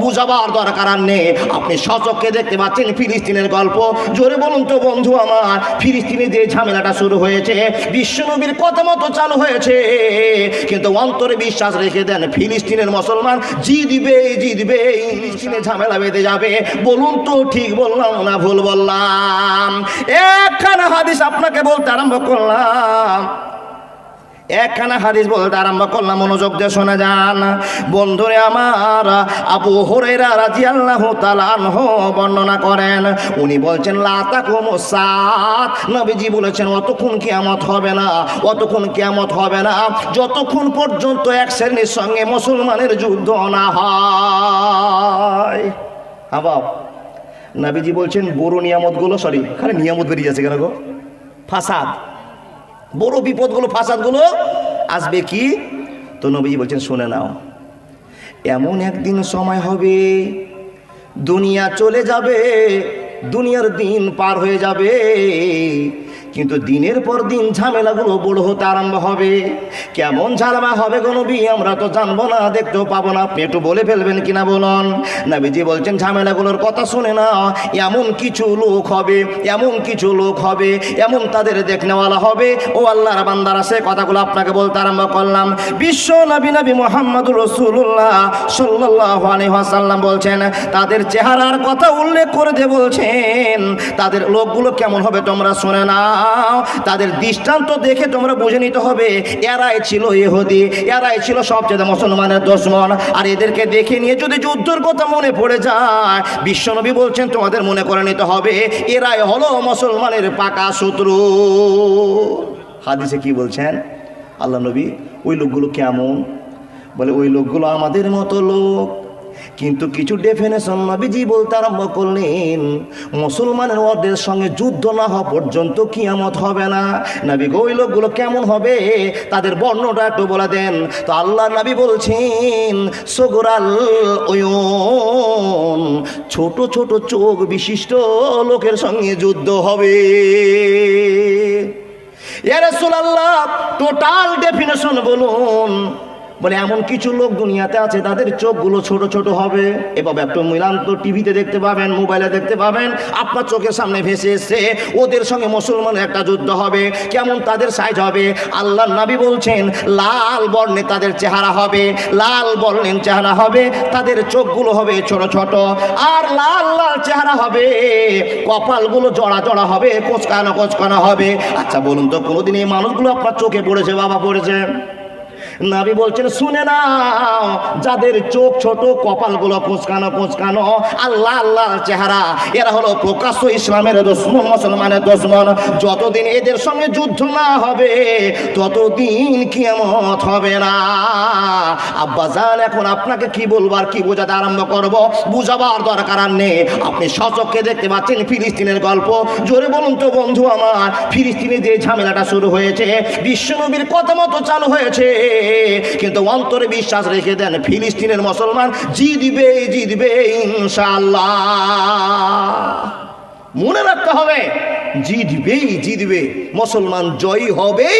বুঝাবার দরকার আর নেই। আপনি সচককে দেখতে পাচ্ছেন ফিলিস্তিনের গল্প। জোরে বলুন তো বন্ধু আমার, ফিলিস্তিনে যে ঝামেলাটা শুরু হয়েছে, বিশ্বনবীর কথা মতো চালু হয়েছে। কিন্তু অন্তরে বিশ্বাস রেখে দেন ফিলিস্তিনের মুসলমান জি দিবে জি দিবে ফিলিস্তিনে ঝামেলা বেঁধে যাবে। বলুন তো ঠিক বললাম না ভুল বললাম? একখানা হাদিস আপনাকে বলতে আরম্ভ করলাম। একখানা হাদিস বলতে আরম্ভ করলাম, মনোযোগ দিয়ে শোনা যান। বন্ধুরে আমার, আবু হরেরা রাজি আল্লাহ তালানহ বর্ণনা করেন, উনি বলছেন লাতাকুম সাত। নবীজি বলেছেন, অতক্ষণ কিয়ামত হবে না, অতক্ষণ কিয়ামত হবে না, যতক্ষণ পর্যন্ত এক শ্রেণির সঙ্গে মুসলমানের যুদ্ধ না হয়। আবাব নবীজি বলছেন বড় নিয়ামতগুলো, সরি, খালি নিয়ামত বেরিয়ে যাচ্ছে কেন গো? ফাসাদ। বড় বিপদগুলো, ফাসাদগুলো আসবে কি? তো নবীজি বলছেন, শুনে নাও। এমন একদিন সময় হবে, দুনিয়া চলে যাবে, দুনিয়ার দিন পার হয়ে যাবে কিন্তু দিনের পর দিন ঝামেলাগুলো বড় হতে আরম্ভ হবে। কেমন ঝামেলা হবে কোনো নবী, আমরা তো জানব না, দেখতেও পাবো না। আপনি একটু বলে ফেলবেন কিনা বলুন। নবীজি বলছেন, ঝামেলাগুলোর কথা শুনে না, এমন কিছু লোক হবে, এমন কিছু লোক হবে, এমন তাদের দেখনেওয়ালা হবে। ও আল্লাহর বান্দারা, সে কথাগুলো আপনাকে বলতে আরম্ভ করলাম। বিশ্ব নবী নবী মোহাম্মদুর রসুল্লাহ সাল্লাহ আলহাসাল্লাম বলছেন, তাদের চেহারার কথা উল্লেখ করে দিয়ে বলছেন, তাদের লোকগুলো কেমন হবে তোমরা শুনে নাও তাদের দৃষ্টান্ত দেখে তোমরা বুঝে নিতে হবে, এরাই ছিল ইহুদি, এরাই ছিল সবচেয়ে মুসলমানের দুশ্মন। আর এদেরকে দেখে নিয়ে যদি যুদ্ধের কথা মনে পড়ে যায়, বিশ্বনবী বলছেন, তোমাদের মনে করে নিতে হবে, এরাই হলো মুসলমানের পাকা শত্রু। হাদিসে কি বলছেন? আল্লাহ নবী, ওই লোকগুলো কেমন? বলে, ওই লোকগুলো আমাদের মতো লোক। কিন্তু কিছু ডেফিনেশন নবীজি বলতে আরম্ভ করলেন মুসলমানের ওদের সঙ্গে যুদ্ধ না হওয়া পর্যন্ত কিয়ামত হবে না। নবী গো, ওই লোকগুলো কেমন হবে? তাদের বর্ণটা একটু বলে দেন। তো আল্লাহ নবী বলছেন সগরাল ওয়ন ছোট ছোট চোখ বিশিষ্ট লোকের সঙ্গে যুদ্ধ হবে। আল্লাহ টোটাল ডেফিনেশন বলুন। বলে, এমন কিছু লোক দুনিয়াতে আছে, তাদের চোখগুলো ছোট ছোট হবে। এভাবে একটু মিলান তো টিভিতে দেখতে পাবেন, মোবাইলে দেখতে পাবেন, আপনার চোখের সামনে ভেসে এসছে, ওদের সঙ্গে মুসলমানের একটা যুদ্ধ হবে, কেমন তাদের সাইজ হবে? আল্লাহ নাবি বলছেন, লাল বর্ণে তাদের চেহারা হবে, লাল বর্ণের চেহারা হবে, তাদের চোখগুলো হবে ছোট ছোট। আর লাল লাল চেহারা হবে, কপালগুলো জড়া জড়া হবে, কোচকানো কোচকানো হবে। আচ্ছা বলুন তো, কোনোদিন এই মানুষগুলো আপনার চোখে পড়েছে, বাবা, পড়েছে? নাবি বলছেন, শুনে নাও যাদের চোখ ছোট, কপালগুলো কুচকানো কুচকানো, আল্লাহ আল্লাহ চেহারা, এরা হলো প্রকাশ্য ইসলামের দুশ্মন, মুসলমানের দুশ্মন। যতদিন এদের সঙ্গে যুদ্ধ না হবে, ততদিন কিয়ামত হবে না। আব্বা জান, এখন আপনাকে কি বলব আর কি বোঝাতে আরম্ভ করব? বুঝাবার দরকার আর নেই। আপনি সচককে দেখতে পাচ্ছেন ফিলিস্তিনের গল্প। জোরে বলুন তো বন্ধু আমার, ফিলিস্তিনে যে ঝামেলাটা শুরু হয়েছে, বিশ্বনবীর কথা মতো চালু হয়েছে। কিন্তু অন্তরে বিশ্বাস রেখে দেন ফিলিস্তিনের মুসলমান, জি দিবে জি দিবে মনে রাখতে হবে, জি দিবেই জি মুসলমান জয়ী হবেই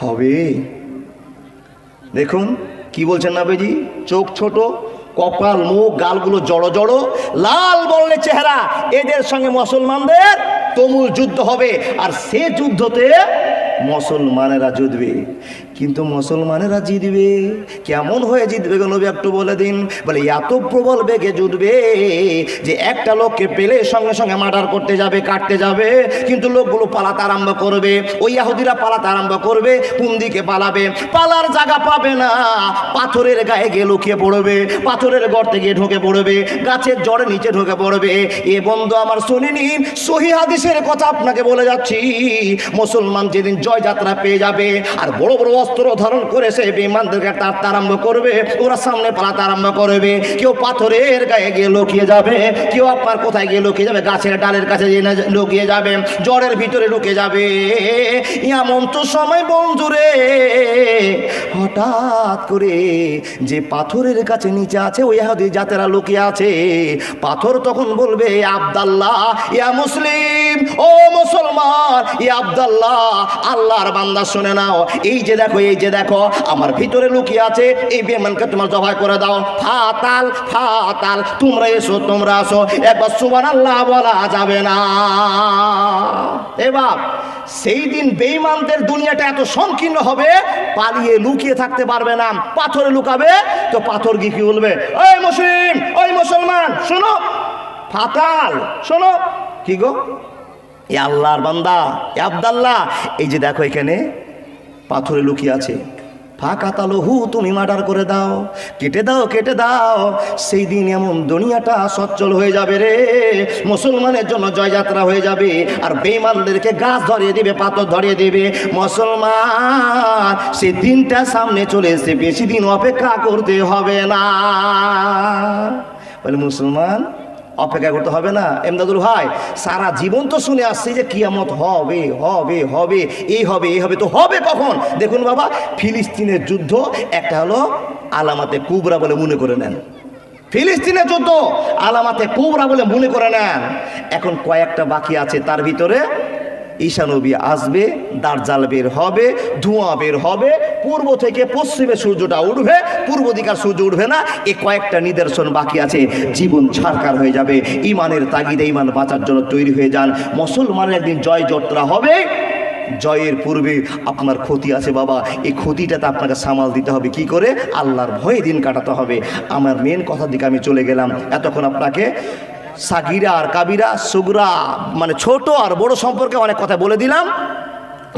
হবে। দেখুন, কি বলছেন নাবেজি চোখ ছোট, কপাল, মুখ, গালগুলো জড়ো জড়ো, লাল বললে চেহারা, এদের সঙ্গে মুসলমানদের তুমুল যুদ্ধ হবে, আর সে যুদ্ধতে মুসলমানেরা জিতবে কিন্তু মুসলমানেরা জিতবে। কেমন হয়ে জিতবে নবী একটু বলে দিন। বলে, এত প্রবল বেগে জুটবে যে একটা লোককে পেলে সঙ্গে সঙ্গে মার্ডার করতে যাবে, কাটতে যাবে। কিন্তু লোকগুলো পালাতে আরম্ভ করবে। ওই ইয়াহুদিরা পালাতে আরম্ভ করবে, কোন দিকে পালাবে? পালার জায়গা পাবে না। পাথরের গায়ে গিয়ে লুকিয়ে পড়বে, পাথরের গর্তে গিয়ে ঢুকে পড়বে, গাছের জড়ে নিচে ঢুকে পড়বে। এ বন্ধু আমার শুনিনি, সহি হাদিসের কথা আপনাকে বলে যাচ্ছি। মুসলমান যেদিন জয়যাত্রা পেয়ে যাবে, আর বড় বড় অস্ত্র ধারণ করে বিমানদেরকে টানতে আরম্ভ করবে। ওরা সামনে পালাতে আরম্ভ করবে। কেউ পাথরের গায়ে গিয়ে লুকিয়ে যাবে। কেউ আপনার কোথায় গিয়ে লুকিয়ে যাবে? গাছের ডালের কাছে লুকিয়ে যাবে। জড়ের ভিতরে ঢুকে যাবে। এমন তো সময় বন্ধুরে হঠাৎ করে যে পাথরের কাছে নিচে আছে, ওই হাদি জাতেরা লুকিয়ে আছে। পাথর তখন বলবে আবদাল্লাহ, ইয়া মুসলিম, ও মুসলমান, ইয়া আবদাল্লাহ, আল্লাহর বান্দা শুনে নাও। এই যে দেখো এই যে দেখো, আমার ভিতরে লুকিয়ে আছে, এই বেমানকে তোমার জবাই করে দাও। ফাতাল ফাতাল, তোমরা এসো, তোমরা আসো। একবার সুবান আল্লাহ বলা যাবে না। এবার সেই দিন বেঈমানদের দুনিয়াটা এত সংকীর্ণ হবে, পালিয়ে লুকিয়ে থাকতে পারবে না। পাথরে লুকাবে, তো পাথর গিয়ে কি বলবে? ওই মুসলিম, ওই মুসলমান, শোনো। ফাতাল, শোনো। কি গো? এ আল্লাহর বান্দা, এ আবদাল্লাহ। এই যে দেখো এখানে পাথরে লুকিয়ে আছে। ফাঁকা তালহু তুমি মার্ডার করে দাও। কেটে দাও কেটে দাও। সেই দিন এমন দুনিয়াটা সচ্ছল হয়ে যাবে রে। মুসলমানের জন্য জয়যাত্রা হয়ে যাবে। আর বেইমানদেরকে গাছ ধরিয়ে দিবে, পাথর ধরিয়ে দিবে। মুসলমান, সেই দিনটা সামনে চলে এসে বেশি দিন অপেক্ষা করতে হবে না। বলে, মুসলমান অপেক্ষা করতে হবে না। এমদাদুল ভাই, সারা জীবন তো শুনে আসছি যে কিয়ামত হবে হবে হবে, এই হবে এই হবে, তো হবে কখন? দেখুন বাবা, ফিলিস্তিনের যুদ্ধ একটা হলো আলামাতে কুবরা বলে মনে করে নেন। ফিলিস্তিনের যুদ্ধ আলামাতে কুবরা বলে মনে করে নেন। এখন কয়েকটা বাকি আছে, তার ভিতরে ঈশানবী আসবে দার্জাল বের হবে, ধোঁয়া বের হবে, পূর্ব থেকে পশ্চিমে সূর্যটা উঠবে, পূর্ব দিকার সূর্য উঠবে না, এ কয়েকটা নিদর্শন বাকি আছে, জীবন ছাড়কার হয়ে যাবে ইমানের তাগিদে ইমান বাঁচার জন্য তৈরি হয়ে যান, মুসলমানের একদিন জয় যাত্রা হবে, জয়ের পূর্বে আপনার ক্ষতি আছে বাবা, এই ক্ষতিটাতে আপনাকে সামাল দিতে হবে, কি করে? আল্লাহর ভয়ে দিন কাটাতে হবে, আমার মেন কথার দিকে আমি চলে গেলাম, এতক্ষণ আপনাকে সাগিরা আর কাবিরা, সুগরা মানে ছোট আর বড় সম্পর্কে অনেক কথা বলে দিলাম।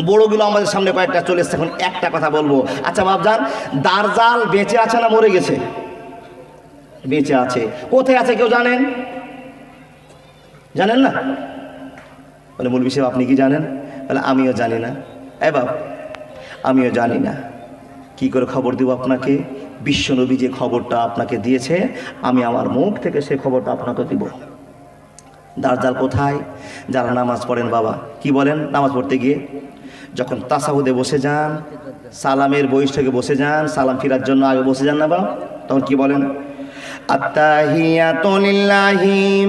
বড়গুলো আমাদের সামনে কয়েকটা চলে এসছে, এখন একটা কথা বলব। আচ্ছা বাবজান দারজাল বেঁচে আছে না মরে গেছে? বেঁচে আছে। কোথায় আছে কেউ জানেন? জানেন না? বলে, মৌলবি সাহেব, আপনি কি জানেন? বলে, আমিও জানি না। এ বাবা আমিও জানি না। কি করে খবর দেব আপনাকে? বিশ্বনবী যে খবরটা আপনাকে দিয়েছে, আমি আমার মুখ থেকে সে খবরটা আপনাকে দিব। দার্জাল কোথায়? যারা নামাজ পড়েন বাবা, কি বলেন নামাজ পড়তে গিয়ে? যখন তাসাহুদে বসে যান, সালামের থেকে বসে যান, সালাম ফিরার জন্য আগে বসে যান না বাবা, তখন কি বলেন? আত্মাহিয়াতুলিল্লাহিম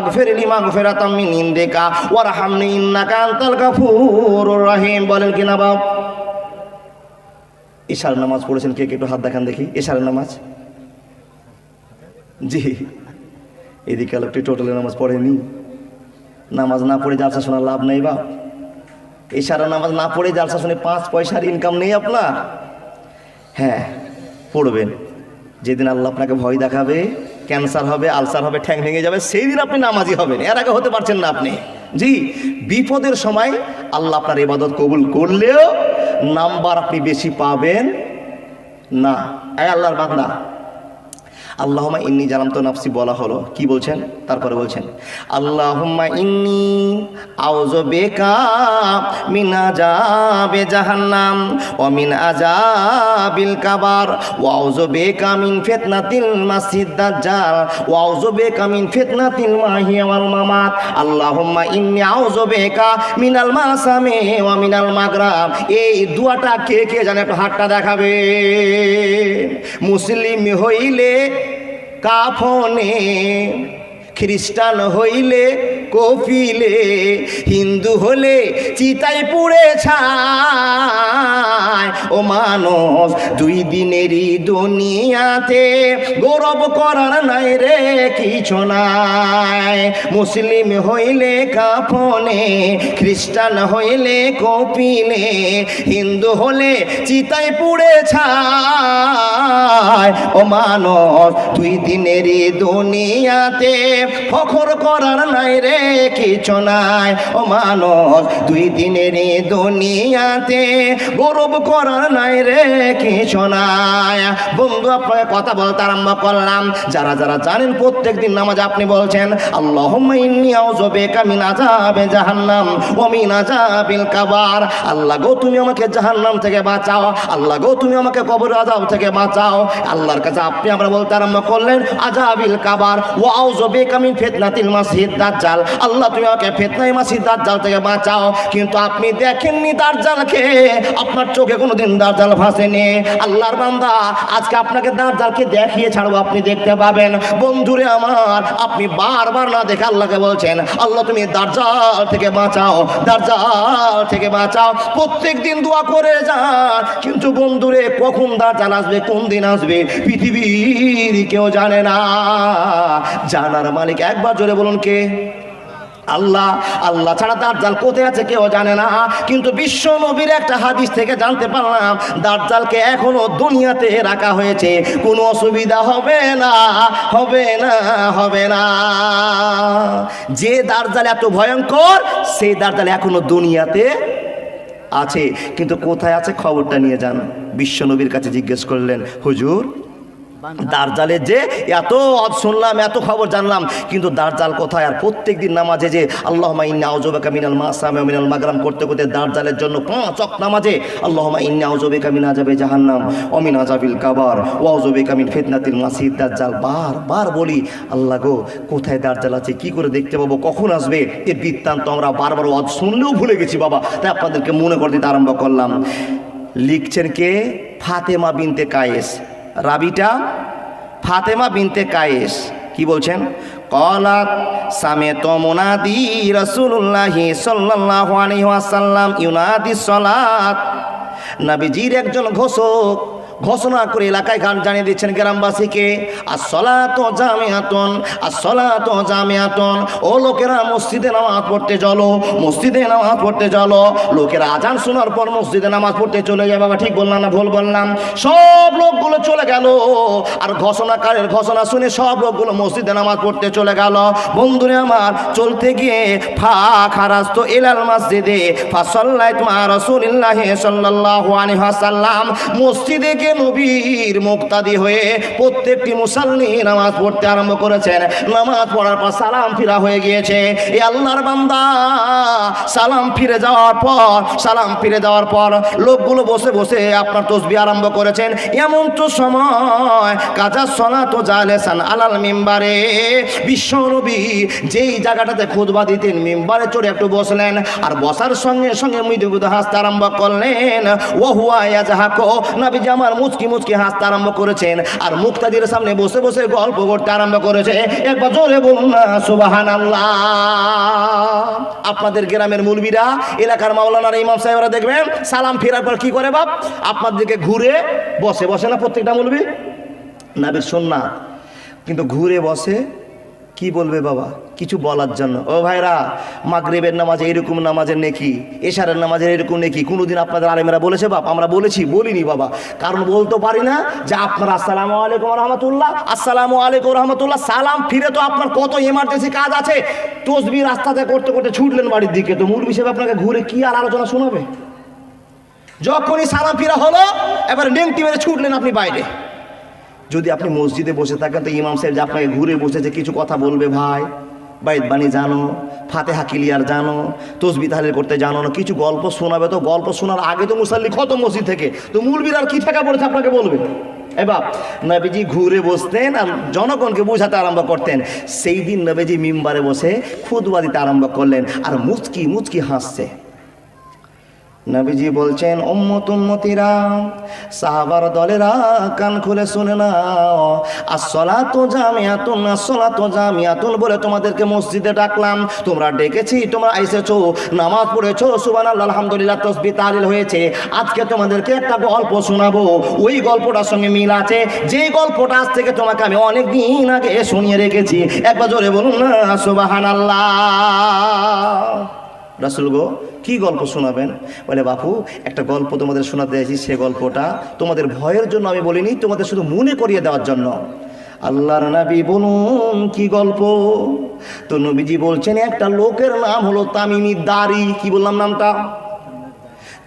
ফাগফিরলি মাগফিরাতাম মিন ইনদিকা ওয়ারহামনি ইন্নাকা আনতাল গাফুরুর রহিম। বলেন কিনা বাপ? ইশার নামাজ পড়েছেন কে কে? একটু হাত দেখান দেখি। ইশার নামাজ? জি। এদিকে লোকটি টোটালে নামাজ পড়েনি। নামাজ না পড়ে জালসা শোনার লাভ নেই বাপ। ইশারা নামাজ না পড়ে জালসা শুনে পাঁচ পয়সার ইনকাম নেই আপনার। হ্যাঁ পড়বেন। যেদিন আল্লাহ আপনাকে ভয় দেখাবে ক্যান্সার হবে, আলসার হবে, ঠ্যাং ভেঙে যাবে সেই দিন আপনি নামাজি হবেন। এর আগে হতে পারছেন না আপনি। জি, বিপদের সময় আল্লাহ আপনার ইবাদত কবুল করলেও নাম্বার আপনি বেশি পাবেন না। আল্লাহর বান্দা আল্লাহমা ইন্নি জানাম তো নাফসি বলা হলো। কি বলছেন? তারপরে বলছেন আল্লাহমা ইন্নি আউজ বেকা মিন আজাবে জাহান্নাম ও মিন আজাবিল কাবার ও আউজ বেকা মিন ফিতনাতিল মাসিদ দাজ্জাল ও আউজ বেকা মিন ফিতনাতিল মাহিয়া ওয়াল মামাত। আল্লাহুম্মা ইন্নি আউজ বেকা মিনাল মাসামে ওয়া মিনাল মাগরাব। এই দুয়াটা কে কে জানে? একটু হাতটা দেখাবে। মুসলিম হইলে কাফনে খ্রিস্টান হইলে কপিলে হিন্দু হলে চিতাই পুড়ে ছায় ও মানুষ, দুই দিনেরই দুনিয়াতে গৌরব করার নাই রে কিছু নাই। মুসলিম হইলে কাফনে, খ্রিস্টান হইলে কপিলে, হিন্দু হলে চিতাই পুড়ে ছায় ও মানব দুই দিনেরই দুনিয়াতে ফখর করার নাই রে কিছু নাই। ও মানুষ, দুই দিনের দুনিয়াতে গৌরব করার নাই রে, কিছু নাই। বন্ধু, আপনাকে কথা বলতে আরম্ভ করলাম। যারা যারা জানেন প্রত্যেক দিন নামাজ আপনি বলছেন আল্লাহ মিন আযাবে জাহান্নাম ওয়া মিন আযাবিল কাবার। আল্লাহ গো, তুমি আমাকে জাহান্নাম থেকে বাঁচাও। আল্লাহ গো, তুমি আমাকে কবর আযাব থেকে বাঁচাও। আল্লাহর কাছে আপনি আমরা বলতে আরম্ভ করলেন, আযাবিল কাবার ওয়া আউযু বিকা মিন ফিতনাতিল মাসিদ দাজ্জাল। আল্লাহ, তুমি আমাকে ফিতনায় মাসিদ দাজ্জাল থেকে বাঁচাও। কিন্তু আপনি দেখেননি দাজ্জালকে? আপনার চোখে কোনোদিন দাজ্জাল ভাসেনি। আল্লাহর বান্দা, আজকে আপনাকে দাজ্জালকে দেখিয়ে ছাড়বো, আপনি দেখতে পাবেন। বন্ধুরে আমার, আপনি বারবার না দেখে আল্লাহকে বলছেন, আল্লাহ, তুমি দাজ্জাল থেকে বাঁচাও, দাজ্জাল থেকে বাঁচাও। প্রত্যেক দিন দোয়া করে যান, কিন্তু বন্ধুরে, কখন দাজ্জাল আসবে, কোন দিন আসবে, পৃথিবীর কেউ জানে না। জানার মালিক একবার জোরে বলুন কে? আল্লাহ আল্লাহ ছাড়া দার্জাল কোথায় আছে কেউ জানে না। কিন্তু বিশ্ব নবীর একটা হাদিস থেকে জানতে পারলাম দার্জালকে এখনও দুনিয়াতে রাখা হয়েছে। কোনো অসুবিধা হবে না হবে না হবে না। যে দার্জাল এত ভয়ঙ্কর সেই দার্জাল এখনও দুনিয়াতে আছে। কিন্তু কোথায় আছে খবরটা নিয়ে যান? বিশ্ব নবীর কাছে জিজ্ঞেস করলেন, হুজুর দার্জালের যে এত শুনলাম, এত খবর জানলাম, কিন্তু দার্জাল কোথায়? আর প্রত্যেক দিন নামাজে যে আল্লাহ ইন্না আউজবেকা মিনাল মাসাম মিনাল মাগরাম করতে করতে দার্জালের জন্য পাঁচ অক নামাজে আল্লাহ ইন্না আউজবেকা মিনা যাবে জাহান্নাম অমিন আজাবিল কাবার ওয়াউজবেকা মিন ফিতনাতিল মাসিদ দার্জাল বার বার বলি, আল্লাহ গো, কোথায় দার্জাল আছে? কি করে দেখতে পাবো? কখন আসবে? এর বৃত্তান্ত আমরা বারবার অদ শুনলেও ভুলে গেছি বাবা। তাই আপনাদেরকে মনে করে দিতে আরম্ভ করলাম। লিখছেন কে? ফাতেমা বিনতে কায়েস। রাবিটা ফাতেমা বিনতে কায়েস, কি বলছেন? কলাত সামে তো মোনাদি রসুল্লাহি সাল্লাল্লাহু আলাইহি ওয়াসাল্লাম ইউনাদি সলাত। নবীজির একজন ঘোষক ঘোষণা করে এলাকায় গান জানিয়ে দিচ্ছেন গ্রামবাসীকে আর সলা সলাত জামিয়াতন আর সলাত জামিয়াতন, ও লোকেরা মসজিদে নামাজ পড়তে চলো, মসজিদে নামাজ পড়তে চলো। লোকেরা আজান শোনার পর মসজিদে নামাজ পড়তে চলে যায়। বাবা, ঠিক বললাম না, ভুল বললাম? সব লোকগুলো চলে গেল। আর ঘোষণাকারের ঘোষণা শুনে সব লোকগুলো মসজিদে নামাজ পড়তে চলে গেল। বন্ধুরে আমার, চলতে গিয়ে ফা খারাস্ত ইলাল মসজিদে, ফাসল্লাইত মা রাসূলিল্লাহ সাল্লাল্লাহু আলাইহি ওয়াসাল্লাম। মসজিদে গিয়ে নবীর মুক্তাদি হয়ে প্রত্যেকটি মুসল্লি নামাজ পড়তে আরম্ভ করেছেন। নামাজ পড়ার পর সালাম ফিরা হয়ে গিয়েছে। এ আল্লাহর বান্দা, সালাম ফিরে যাওয়ার পর, সালাম ফিরে যাওয়ার পর লোকগুলো বসে বসে আপনার তসবি আরম্ভ করেছেন। এমন তো সময়, কাজা সনা তো জালেসান আলাল মিম্বারে। বিশ্বনবী যেই জায়গাটাতে খুদবা দিতেন, মিম্বারে চড়ে একটু বসলেন আর বসার সঙ্গে সঙ্গে মৃদু হাসতে আরম্ভ করলেন। ও হুয়া যাহাকো নবীজি আমার মুচকি মুচকি হাসতে আরম্ভ করেছেন আর মুক্তাদির সামনে বসে বসে গল্প করতে আরম্ভ করেছে। একবার জোরে বলুন না সুবাহান আপনাদের গ্রামের মুলবিরা এলাকার মাওলানার, ইমাম সাহেবরা দেখবেন, সালাম ফেরার পর কি করে বাপ? আপনাদেরকে ঘুরে বসে বসে না প্রত্যেকটা মুলবি না, বেশ শোন না। কিন্তু ঘুরে বসে কি বলবে বাবা? কিছু বলার জন্য। ও ভাইরা, মাগরেবের নামাজে এরকম নামাজের নেকি, এশারের নামাজের এরকম নেকি, কোনোদিন আপনাদের আলেমেরা বলেছে বাপ? আমরা বলেছি, বলিনি বাবা। কারণ বলতে পারি না যে আপনার আসসালামু আলাইকুম রহমতুল্লাহ, আসসালামু আলাইকুম রহমতুল্লাহ, সালাম ফিরে তো আপনার কত এমার্জেন্সি কাজ আছে। তসবি রাস্তাতে করতে করতে ছুটলেন বাড়ির দিকে। তো মূল হিসেবে আপনাকে ঘুরে কি আর আলোচনা শোনাবে? যখনই সালাম ফিরা হলো, এবার নেংটি মেরে ছুটলেন আপনি বাইরে। যদি আপনি মসজিদে বসে থাকেন, তো ইমাম সাহেব যে আপনাকে ঘুরে বসেছে, কিছু কথা বলবে ভাই? বাইদ বাণী জানো, ফাতেহা ক্লিয়ার জানো, তসবি তাহলিল করতে জানো না, কিছু গল্প শোনাবে তো, গল্প শোনার আগে তো মুসাল্লি কত মসজিদ থেকে। তো মূলবির আর কি থাকা পড়েছে আপনাকে বলবে? এবার নবীজি ঘুরে বসতেন আর জনগণকে বোঝাতে আরম্ভ করতেন। সেই দিন নবীজি মিম্বারে বসে খুদবা দিতে আরম্ভ করলেন, আর মুচকি মুচকি হাসছে। নবীজি বলছেন, উম্মত উম্মতিরা, সাহাবার দলেরা কান খুলে শুনে নাও। আসসালাতু জামিয়াতুন আসসালাতু জামিয়াতুন বলে তোমাদেরকে মসজিদে ডাকলাম। তোমরা ডেকেছি, তোমরা আইসেছো, নামাজ পড়েছো, সুবহানাল্লাহ, আলহামদুলিল্লাহ, তাসবিহ তাহলিল হয়েছে। আজকে তোমাদেরকে একটা গল্প শোনাবো। ওই গল্পটার সঙ্গে মিল আছে। যেই গল্পটা আজ থেকে তোমাকে আমি অনেক দিন আগে শুনিয়ে রেখেছি। একবার জোরে বলুন না, সুবহানাল্লাহ। রাসুল গো, কি গল্প শোনাবেন? বলে, বাপু, একটা গল্প তোমাদের শোনাতে চাইছি সে গল্পটা তোমাদের ভয়ের জন্য আমি বলিনি, তোমাদের শুধু মনে করিয়ে দেওয়ার জন্য। আল্লাহর নবী বলুন, কি গল্প? তো নবীজি বলছেন, একটা লোকের নাম হলো তামিমি দাড়ি কি বললাম নামটা?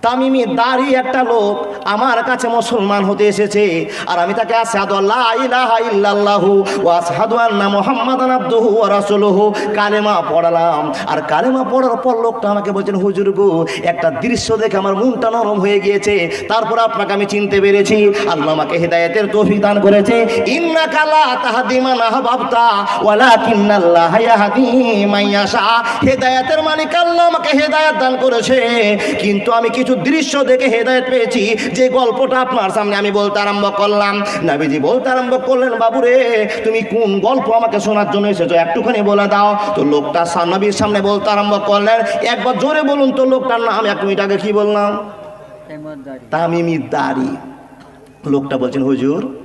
তামিমি দাড়ি একটা লোক আমার কাছে মুসলমান হতে এসেছে। আর আমি তাকে কালেমা পড়ালাম। আর কালেমা পড়ার পর লোকটা আমাকে বলছেন, হুজুর গো, একটা দৃশ্য দেখে আমার মনটা নরম হয়ে গিয়েছে। তারপর আপনাকে আমি চিনতে পেরেছি। আল্লাহ আমাকে হেদায়েতের তৌফিক দান করেছে। ইন্নাকা লা তাহদি মালিক আল্লাহ আমাকে হেদায়েত দান করেছে। কিন্তু আমি কিছু দৃশ্য দেখে হেদায়ত পেয়েছি। যে গল্পটা আপনার সামনে আমি বলতে আরম্ভ করলাম। নাবিজি বলতে আরম্ভ করলেন বাবুরে তুমি কোন গল্প আমাকে শোনার জন্য এসেছ? একটুখানি বলে দাও। তো লোকটা সা- নবীর সামনে বলতে আরম্ভ করলেন একবার জোরে বলুন তো লোকটার নাম এক মিনিট আগে কি বললাম? তামিমি দাড়ি লোকটা বলছেন হুজুর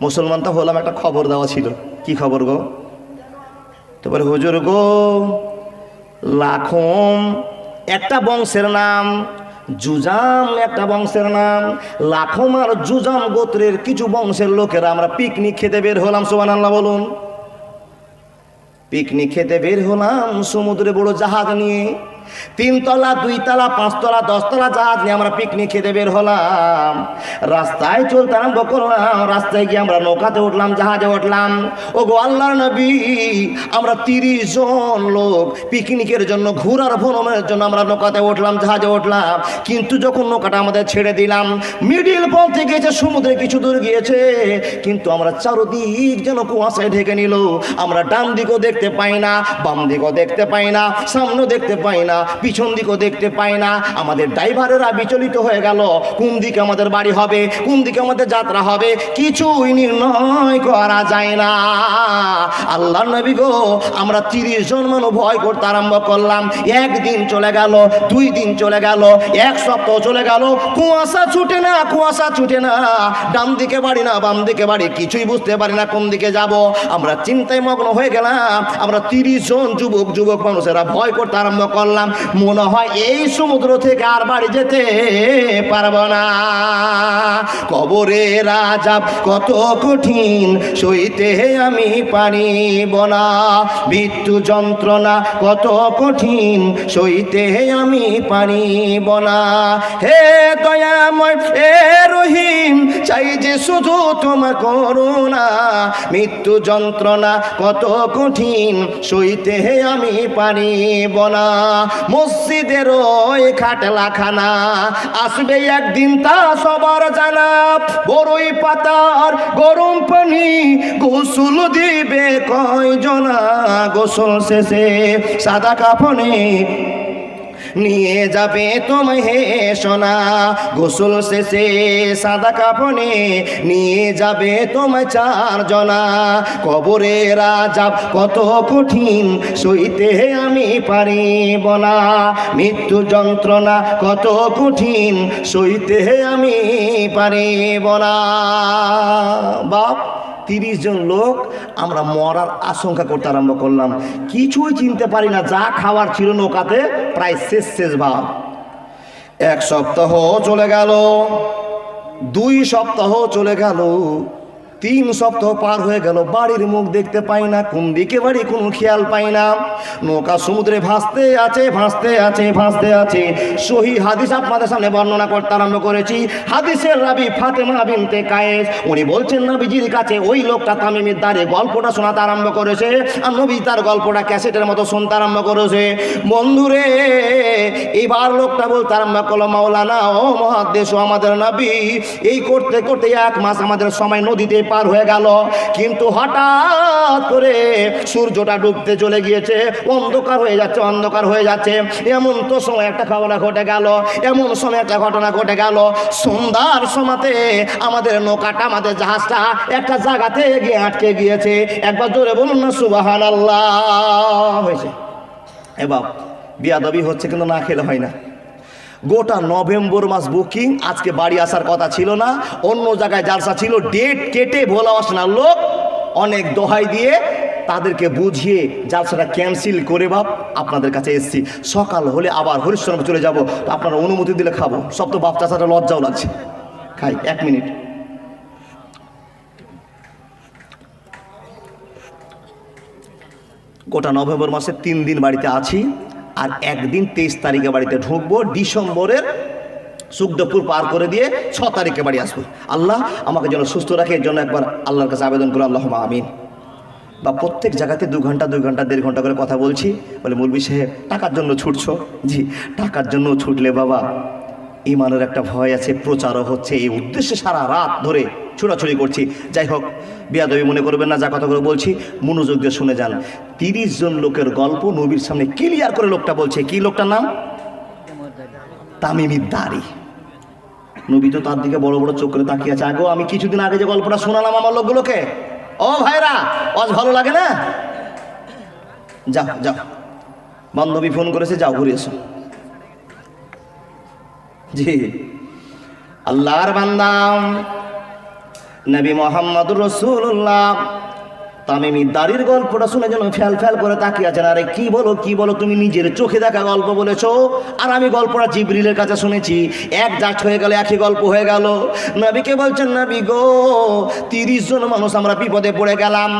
মুসলমান তো হলাম একটা খবর দেওয়া ছিল। কি খবর গো? তারপরে হুজুর গো লাখম একটা বংশের নাম জুজাম একটা বংশের নাম। লাখমার জুজাম গোত্রের কিছু বংশের লোকেরা আমরা পিকনিক খেতে বের হলাম সোমান আল্লাহ বলুন। পিকনিক খেতে বের হলাম সমুদ্রে বড় জাহাজ নিয়ে। তিনতলা, দুইতলা, পাঁচতলা, দশতলা জাহাজ নিয়ে আমরা পিকনিক খেতে বের হলাম। রাস্তায় চলতে আরম্ভ করলাম, রাস্তায় গিয়ে আমরা নৌকাতে উঠলাম, জাহাজে উঠলাম। ও গো আল্লাহর নবী, আমরা তিরিশ জন লোক পিকনিকের জন্য, ঘোরার ভ্রমণের জন্য আমরা নৌকাতে উঠলাম, জাহাজে উঠলাম। কিন্তু যখন নৌকাটা আমাদের ছেড়ে দিলাম মিডিল পথে গিয়েছে সমুদ্রে কিছু দূর গিয়েছে, কিন্তু আমরা চারদিক যেন কুয়াশায় ঢেকে নিল। আমরা ডান দিকও দেখতে পাই না, বাম দিকও দেখতে পাই না, সামনেও দেখতে পাই না। পিছন দিকও দেখতে পাই না। আমাদের ড্রাইভারেরা বিচলিত হয়ে গেল। কোন দিকে আমাদের বাড়ি হবে? কোন দিকে আমাদের যাত্রা হবে? কিছুই নির্ণয় করা যায় না। আল্লাহ নবী গো, আমরা তিরিশ জন মানুষ ভয় করতে আরম্ভ করলাম। একদিন চলে গেল, দুই দিন চলে গেল, এক সপ্তাহ চলে গেল। কুয়াশা ছুটে না, কুয়াশা ছুটে না। ডান দিকে বাড়ি না, বাম দিকে বাড়ি, কিছুই বুঝতে পারি না কোন দিকে যাব। আমরা চিন্তায় মগ্ন হয়ে গেলাম। আমরা তিরিশ জন যুবক যুবক মানুষেরা ভয় করতে আরম্ভ করলাম। মনে হয় এই সমুদ্র থেকে আর বাড়ি যেতে পারব না। কবরে রাজাব কত কঠিন, সইতে আমি পারিব না। মৃত্যু যন্ত্রণা কত কঠিন, সইতে আমি পারিব না। হে দয়াময়, হে রহিম, চাই যে শুধু তোমার করুণা। মৃত্যু যন্ত্রণা কত কঠিন, সইতে আমি পারিব না। মসজিদের ওই খাটলা খানা। আসবে একদিন তা সবার জানা। বড়ই পাতার গরম পানি গোসল দিবে কয়জনা গোসল শেষে। সাদা কাফনে নিয়ে যাবে তোমায় হে সোনা। গোসল শেষে সাদা কাপনে নিয়ে যাবে তোমায় চারজনা। কবরে রাজাব কত কঠিন, সইতে আমি পারিব না। মৃত্যু যন্ত্রণা কত কঠিন, সইতে আমি পারিব না। বাপ। তিরিশ জন লোক আমরা মরার আশঙ্কা করতে আরম্ভ করলাম। কিছুই চিনতে পারি না, যা খাওয়ার ছিল নৌকাতে, প্রায় শেষ শেষ ভাব। এক সপ্তাহ চলে গেল, দুই সপ্তাহ চলে গেল তিন সপ্তাহ পার হয়ে গেল, বাড়ির মুখ দেখতে পাই না, কোন দিকে বাড়ি, কোনো খেয়াল পাই না। নৌকা সমুদ্রে ভাসতে আছে ভাসতে আছে ভাসতে আছে। সহি হাদিস আপনাদের সামনে বর্ণনা করতে আরম্ভ করেছি। হাদিসের রাবি ফাতেমা বিনতে কায়েস, উনি বলছেন, নবীজির কাছে ওই লোকটা তামিমের দ্বারে গল্পটা শোনাতে আরম্ভ করেছে, আর নবী তার গল্পটা ক্যাসেটের মতো শুনতে আরম্ভ করেছে। বন্ধুরে, এবার লোকটা বলতে আরম্ভ করল, মাওলানা, ও মহাদেশ আমাদের নবী, এই করতে করতে এক মাস আমাদের সময় নদীতে পার হয়ে গেল। কিন্তু হঠাৎ করে সূর্যটা ডুবতে চলে গিয়েছে, অন্ধকার হয়ে যাচ্ছে, অন্ধকার হয়ে যাচ্ছে। এমন তো সময় একটা ঘটনা ঘটে গেল, এমন সময় একটা ঘটনা ঘটে গেল। সন্ধ্যার সময়তে আমাদের নৌকাটা, আমাদের জাহাজটা একটা জায়গাতে গিয়ে আটকে গিয়েছে। একবার জোরে বলুন না সুবাহান আল্লাহ হয়েছে। এবার বিয়াদবি হচ্ছে, কিন্তু না খেলে হয় না। গোটা নভেম্বর মাস বুকিং আজকে বাড়ি আসার কথা ছিল না, অন্য জায়গায় জালসা ছিল ডেট কেটে ভোলা আসনার লোক অনেক দোহাই দিয়ে তাদেরকে বুঝিয়ে জালসাটা ক্যান্সেল করে বাপ আপনাদের কাছে এসছি। সকাল হলে আবার হরিশ্চন্দ্র চলে যাব, তো আপনারা অনুমতি দিলে খাব। সব তো বাপ চাষাটা লজ্জাও লাগছে। খাই, এক মিনিট। গোটা নভেম্বর মাসে তিন দিন বাড়িতে আছি। আর একদিন তেইশ তারিখে বাড়িতে ঢুকবো, ডিসেম্বরের সুখদপুর পার করে দিয়ে ছ তারিখে বাড়ি আসব। আল্লাহ আমাকে যেন সুস্থ রাখে এর জন্য একবার আল্লাহর কাছে আবেদন করো আল্লাহ আমিন। বা প্রত্যেক জায়গাতে দু ঘণ্টা দুই ঘণ্টা, দেড় ঘণ্টা করে কথা বলছি, বলে মুরবি সাহেব, টাকার জন্য ছুটছো? জি, টাকার জন্য ছুটলে বাবা ইমানের একটা ভয় আছে, প্রচারও হচ্ছে, এই উদ্দেশ্যে সারা রাত ধরে ছোড়াছুড়ি করছি। যাই হোক, বিয়াদবি মনে করবেন না, যা কথা করে বলছি, মনোযোগ দিয়ে শুনে যান। তিরিশ জন লোকের গল্প নবীর সামনে ক্লিয়ার করে লোকটা বলছে। কি লোকটার নাম? তামিমির দাড়ি। নবী তো তার দিকে বড় বড় চোখ করে তাকিয়ে আছে। আগেও আমি কিছুদিন আগে যে গল্পটা শোনালাম আমার লোকগুলোকে। ও ভাইরা অজ ভালো লাগে না? যাও যাও। বান্ধবী ফোন করেছে, যাও ঘুরে এসো। জি। আল্লাহর বান্দাম নবী মোহাম্মদ রসুল্লাহ তামিমি দাড়ির গল্পটা শুনে যেন ফ্যাল ফ্যাল করে তাকিয়ে আছেন। আরে কি বলো কি বলো, তুমি নিজের চোখে দেখা গল্প বলেছ? আর আমি গল্পটা জিবরিলের কাছে শুনেছি। এক জাস্ট হয়ে গেল, একই গল্প হয়ে গেল। নবীকে বলছেন, নবী গো, তিরিশ জন মানুষ আমরা বিপদে পড়ে গেলাম।